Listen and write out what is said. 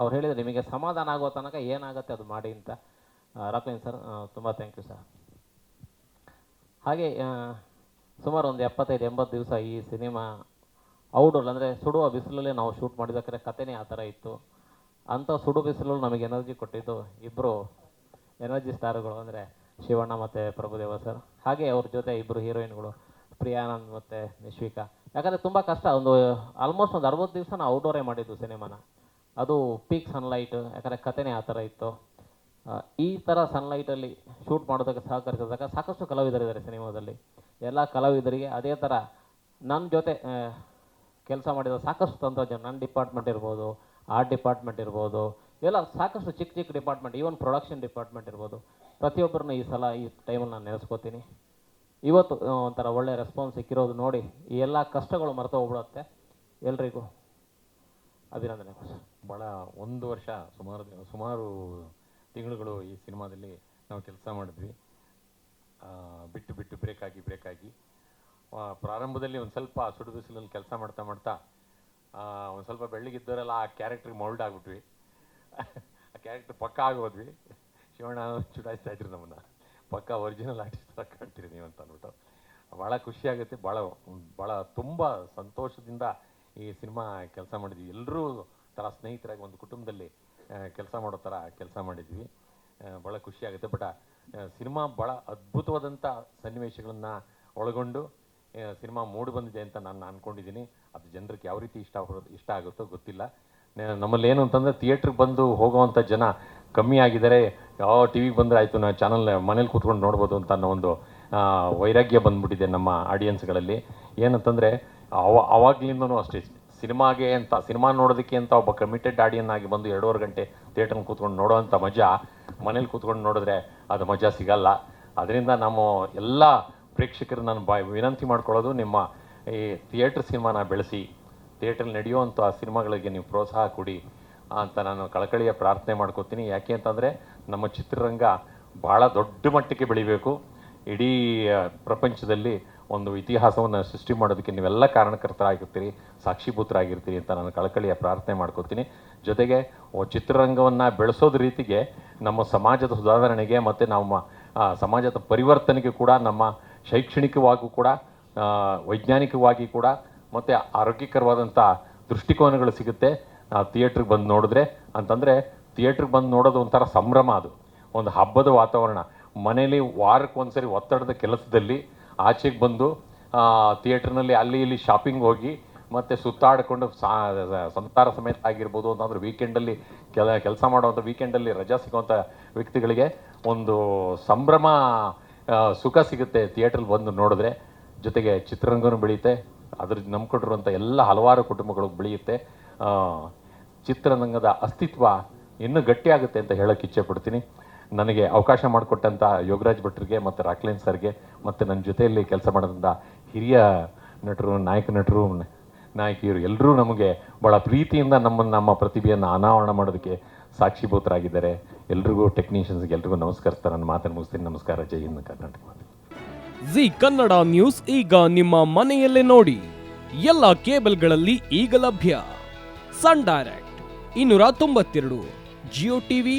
ಅವ್ರು ಹೇಳಿದರೆ ನಿಮಗೆ ಸಮಾಧಾನ ಆಗೋ ತನಕ ಏನಾಗುತ್ತೆ ಅದು ಮಾಡಿ ಅಂತ. ರಾಕ್ಲೈನ್ ಸರ್ ತುಂಬ ಥ್ಯಾಂಕ್ ಯು ಸರ್ ಹಾಗೆ ಸುಮಾರು ಒಂದು ಎಪ್ಪತ್ತೈದು, ಎಂಬತ್ತು ದಿವಸ ಈ ಸಿನಿಮಾ ಔಟ್ಡೋರ್ ಅಂದರೆ ಸುಡುವ ಬಿಸಿಲಲ್ಲೇ ನಾವು ಶೂಟ್ ಮಾಡಿದ್ದಕ್ಕೆ ಕಥೆನೇ ಆ ಥರ ಇತ್ತು. ಅಂಥ ಸುಡು ಬಿಸಿಲಲ್ಲಿ ನಮಗೆ ಎನರ್ಜಿ ಕೊಟ್ಟಿದ್ದು ಇಬ್ಬರು ಎನರ್ಜಿ ಸ್ಟಾರ್ಗಳು ಅಂದರೆ ಶಿವಣ್ಣ ಮತ್ತು ಪ್ರಭುದೇವ ಸರ್ ಹಾಗೆ ಅವ್ರ ಜೊತೆ ಇಬ್ಬರು ಹೀರೋಯಿನ್ಗಳು ಪ್ರಿಯಾನಂದ್ ಮತ್ತು ನಿಶ್ವಿಕಾ. ಯಾಕಂದರೆ ತುಂಬ ಕಷ್ಟ, ಒಂದು ಆಲ್ಮೋಸ್ಟ್ ಒಂದು ಅರವತ್ತು ದಿವಸ ನಾವು ಔಟ್ಡೋರೇ ಮಾಡಿದ್ದು ಸಿನಿಮಾನ. ಅದು ಪೀಕ್ ಸನ್ಲೈಟ್ ಯಾಕಂದರೆ ಕಥೆನೇ ಆ ಥರ ಇತ್ತು. ಈ ಥರ ಸನ್ಲೈಟಲ್ಲಿ ಶೂಟ್ ಮಾಡೋದಕ್ಕೆ ಸಹಕರಿಸಿದಾಗ ಸಾಕಷ್ಟು ಕಲಾವಿದರಿದ್ದಾರೆ ಸಿನಿಮಾದಲ್ಲಿ. ಎಲ್ಲ ಕಲಾವಿದರಿಗೆ ಅದೇ ಥರ ನನ್ನ ಜೊತೆ ಕೆಲಸ ಮಾಡಿದ ಸಾಕಷ್ಟು ತಂತ್ರಜ್ಞಾನ ನನ್ನ ಡಿಪಾರ್ಟ್ಮೆಂಟ್ ಇರ್ಬೋದು ಆರ್ಟ್ ಡಿಪಾರ್ಟ್ಮೆಂಟ್ ಇರ್ಬೋದು, ಎಲ್ಲ ಸಾಕಷ್ಟು ಚಿಕ್ಕ ಚಿಕ್ಕ ಡಿಪಾರ್ಟ್ಮೆಂಟ್ ಈವನ್ ಪ್ರೊಡಕ್ಷನ್ ಡಿಪಾರ್ಟ್ಮೆಂಟ್ ಇರ್ಬೋದು. ಪ್ರತಿಯೊಬ್ಬರನ್ನ ಈ ಸಲ ಈ ಟೈಮಲ್ಲಿ ನಾನು ನೆನೆಸ್ಕೋತೀನಿ. ಇವತ್ತು ಒಂಥರ ಒಳ್ಳೆಯ ರೆಸ್ಪಾನ್ಸ್ ಸಿಕ್ಕಿರೋದು ನೋಡಿ, ಈ ಎಲ್ಲ ಕಷ್ಟಗಳು ಮರೆತು ಹೋಗ್ಬಿಡುತ್ತೆ ಎಲ್ರಿಗೂ ಅಭಿನಂದನೆ. ಭಾಳ ಒಂದು ವರ್ಷ ಸುಮಾರು ಸುಮಾರು ತಿಂಗಳುಗಳು ಈ ಸಿನಿಮಾದಲ್ಲಿ ನಾವು ಕೆಲಸ ಮಾಡಿದ್ವಿ. ಬಿಟ್ಟು ಬಿಟ್ಟು ಬ್ರೇಕ್ ಆಗಿ ಬ್ರೇಕ್ ಆಗಿ. ಪ್ರಾರಂಭದಲ್ಲಿ ಒಂದು ಸ್ವಲ್ಪ ಸುಡು ಬಿಸಿಲಲ್ಲಿ ಕೆಲಸ ಮಾಡ್ತಾ ಮಾಡ್ತಾ ಒಂದು ಸ್ವಲ್ಪ ಬೆಳ್ಳಿಗಿದ್ದವರೆಲ್ಲ ಆ ಕ್ಯಾರೆಕ್ಟ್ರಿಗೆ ಮೌಲ್ಡ್ ಆಗಿಬಿಟ್ವಿ. ಆ ಕ್ಯಾರೆಕ್ಟರ್ ಪಕ್ಕ ಆಗೋದ್ವಿ ಶಿವಣ್ಣ, ಚುಡಾಯಿಸ್ತಾ ಇದ್ರು ನಮ್ಮನ್ನು. ಪಕ್ಕ ಒರಿಜಿನಲ್ ಆರ್ಟಿಸ್ಟ್ ಥರ ಕಾಣ್ತೀರಿ ನೀವು ಅಂತ ಅಂದ್ಬಿಟ್ಟು ಭಾಳ ಖುಷಿಯಾಗುತ್ತೆ ಭಾಳ ಭಾಳ ತುಂಬ ಸಂತೋಷದಿಂದ ಈ ಸಿನಿಮಾ ಕೆಲಸ ಮಾಡಿದ್ವಿ. ಎಲ್ಲರೂ ಥರ ಸ್ನೇಹಿತರಾಗಿ ಒಂದು ಕುಟುಂಬದಲ್ಲಿ ಕೆಲಸ ಮಾಡೋ ಥರ ಕೆಲಸ ಮಾಡಿದ್ವಿ. ಭಾಳ ಖುಷಿ ಆಗುತ್ತೆ. ಬಟ್ ಸಿನಿಮಾ ಭಾಳ ಅದ್ಭುತವಾದಂಥ ಸನ್ನಿವೇಶಗಳನ್ನು ಒಳಗೊಂಡು ಸಿನಿಮಾ ಮೂಡಿ ಬಂದಿದೆ ಅಂತ ನಾನು ಅನ್ಕೊಂಡಿದ್ದೀನಿ. ಅದು ಜನರಿಗೆ ಯಾವ ರೀತಿ ಇಷ್ಟ ಇಷ್ಟ ಆಗುತ್ತೋ ಗೊತ್ತಿಲ್ಲ. ನಮ್ಮಲ್ಲಿ ಏನು ಅಂತಂದರೆ ಥಿಯೇಟ್ರಿಗೆ ಬಂದು ಹೋಗೋವಂಥ ಜನ ಕಮ್ಮಿ ಆಗಿದ್ದಾರೆ. ಯಾವ ಟಿ ವಿಗೆ ಬಂದರೆ ಆಯಿತು ನಾ ಚಾನಲ್ ಮನೇಲಿ ಕೂತ್ಕೊಂಡು ನೋಡ್ಬೋದು ಅಂತ ಅನ್ನೋ ಒಂದು ವೈರಾಗ್ಯ ಬಂದ್ಬಿಟ್ಟಿದೆ ನಮ್ಮ ಆಡಿಯನ್ಸ್ಗಳಲ್ಲಿ ಏನಂತಂದರೆ ಅವ, ಅವಾಗ್ಲಿಂದನೂ ಅಷ್ಟೇ. ಸಿನಿಮಾಗೆ ಅಂತ, ಸಿನಿಮಾ ನೋಡೋದಕ್ಕೆ ಅಂತ ಒಬ್ಬ ಕಮಿಟೆಡ್ ಆಡಿಯನ್ ಆಗಿ ಬಂದು ಎರಡೂವರೆ ಗಂಟೆ ಥಿಯೇಟ್ರಲ್ಲಿ ಕೂತ್ಕೊಂಡು ನೋಡೋವಂಥ ಮಜಾ, ಮನೇಲಿ ಕೂತ್ಕೊಂಡು ನೋಡಿದ್ರೆ ಅದು ಮಜಾ ಸಿಗಲ್ಲ. ಅದರಿಂದ ನಮ್ಮ ಎಲ್ಲ ಪ್ರೇಕ್ಷಕರು ನಾನು ಬಾಯ್ ವಿನಂತಿ ಮಾಡ್ಕೊಳ್ಳೋದು ನಿಮ್ಮ ಈ ಥಿಯೇಟ್ರ್ ಸಿನಿಮಾನ ಬೆಳೆಸಿ ಥಿಯೇಟ್ರಲ್ಲಿ ನಡೆಯುವಂಥ ಸಿನಿಮಾಗಳಿಗೆ ನೀವು ಪ್ರೋತ್ಸಾಹ ಕೊಡಿ ಅಂತ ನಾನು ಕಳಕಳಿಯ ಪ್ರಾರ್ಥನೆ ಮಾಡ್ಕೋತೀನಿ. ಯಾಕೆ ಅಂತಂದರೆ ನಮ್ಮ ಚಿತ್ರರಂಗ ಭಾಳ ದೊಡ್ಡ ಮಟ್ಟಕ್ಕೆ ಬೆಳಿಬೇಕು. ಇಡೀ ಪ್ರಪಂಚದಲ್ಲಿ ಒಂದು ಇತಿಹಾಸವನ್ನು ಸೃಷ್ಟಿ ಮಾಡೋದಕ್ಕೆ ನೀವೆಲ್ಲ ಕಾರಣಕರ್ತರಾಗಿರ್ತೀರಿ, ಸಾಕ್ಷಿಭೂತರಾಗಿರ್ತೀರಿ ಅಂತ ನಾನು ಕಳಕಳಿಯ ಪ್ರಾರ್ಥನೆ ಮಾಡ್ಕೋತೀನಿ ಜೊತೆಗೆ ಚಿತ್ರರಂಗವನ್ನು ಬೆಳೆಸೋದ ರೀತಿಗೆ ನಮ್ಮ ಸಮಾಜದ ಸುಧಾರಣೆಗೆ ಮತ್ತು ನಮ್ಮ ಸಮಾಜದ ಪರಿವರ್ತನೆಗೆ ಕೂಡ, ನಮ್ಮ ಶೈಕ್ಷಣಿಕವಾಗೂ ಕೂಡ ವೈಜ್ಞಾನಿಕವಾಗಿ ಕೂಡ ಮತ್ತು ಆರೋಗ್ಯಕರವಾದಂಥ ದೃಷ್ಟಿಕೋನಗಳು ಸಿಗುತ್ತೆ. ಥಿಯೇಟ್ರಿಗೆ ಬಂದು ನೋಡಿದ್ರೆ ಅಂತಂದರೆ ಥಿಯೇಟ್ರಿಗೆ ಬಂದು ನೋಡೋದು ಒಂಥರ ಸಂಭ್ರಮ ಅದು. ಒಂದು ಹಬ್ಬದ ವಾತಾವರಣ. ಮನೇಲಿ ವಾರಕ್ಕೆ ಒಂದ್ಸರಿ ಒತ್ತಡದ ಕೆಲಸದಲ್ಲಿ ಆಚೆಗೆ ಬಂದು ಥಿಯೇಟ್ರ್ನಲ್ಲಿ ಅಲ್ಲಿ ಇಲ್ಲಿ ಶಾಪಿಂಗ್ ಹೋಗಿ, ಮತ್ತು ಸುತ್ತಾಡಿಕೊಂಡು ಸಾ, ಸಂತಾರ ಸಮೇತ ಆಗಿರ್ಬೋದು ಅಂತಂದ್ರೆ ವೀಕೆಂಡಲ್ಲಿ ಕೆಲ, ಕೆಲಸ ಮಾಡುವಂಥ ವೀಕೆಂಡಲ್ಲಿ ರಜಾ ಸಿಗುವಂಥ ವ್ಯಕ್ತಿಗಳಿಗೆ ಒಂದು ಸಂಭ್ರಮ ಸುಖ ಸಿಗುತ್ತೆ ಥಿಯೇಟ್ರಲ್ಲಿ ಬಂದು ನೋಡಿದ್ರೆ. ಜೊತೆಗೆ ಚಿತ್ರರಂಗನೂ ಬೆಳೆಯುತ್ತೆ. ಅದ್ರ ನಂಬ್ಕೊಂಡಿರುವಂಥ ಎಲ್ಲ ಹಲವಾರು ಕುಟುಂಬಗಳು ಬೆಳೆಯುತ್ತೆ. ಚಿತ್ರರಂಗದ ಅಸ್ತಿತ್ವ ಇನ್ನೂ ಗಟ್ಟಿಯಾಗುತ್ತೆ ಅಂತ ಹೇಳೋಕ್ಕೆ ಇಚ್ಛೆ ಪಡ್ತೀನಿ. ನನಗೆ ಅವಕಾಶ ಮಾಡಿಕೊಟ್ಟಂಥ ಯೋಗರಾಜ್ ಭಟ್ರಿಗೆ ಮತ್ತು ರಾಕ್ಲೈನ್ ಸರ್ಗೆ ಮತ್ತು ನನ್ನ ಜೊತೆಯಲ್ಲಿ ಕೆಲಸ ಮಾಡಿದಂಥ ಹಿರಿಯ ನಟರು, ನಾಯಕ ನಟರು, ನಾಯಕಿಯರು ಎಲ್ಲರೂ ನಮಗೆ ಭಾಳ ಪ್ರೀತಿಯಿಂದ ನಮ್ಮನ್ನು, ನಮ್ಮ ಪ್ರತಿಭೆಯನ್ನು ಅನಾವರಣ ಮಾಡೋದಕ್ಕೆ ಸಾಕ್ಷಿಭೂತರಾಗಿದ್ದಾರೆ. ಎಲ್ರಿಗೂ ಟೆಕ್ನಿಷಿಯನ್ಸ್ಗೆ ಎಲ್ರಿಗೂ ನಮಸ್ಕರಿಸ್ತಾರೆ ನನ್ನ ಮಾತನ್ನು ಮುಗಿಸ್ತೀನಿ. ನಮಸ್ಕಾರ. ಜೈ ಹಿಂದ್, ಕರ್ನಾಟಕ ಜಿ ಕನ್ನಡ ನ್ಯೂಸ್ ಈಗ ನಿಮ್ಮ ಮನೆಯಲ್ಲೇ ನೋಡಿ. ಎಲ್ಲ ಕೇಬಲ್ಗಳಲ್ಲಿ ಈಗ ಲಭ್ಯ. ಸನ್ ಡೈರೆಕ್ಟ್, ಇನ್ನೂರ ತೊಂಬತ್ತೆರಡು, ಜಿಯೋ ಟಿವಿ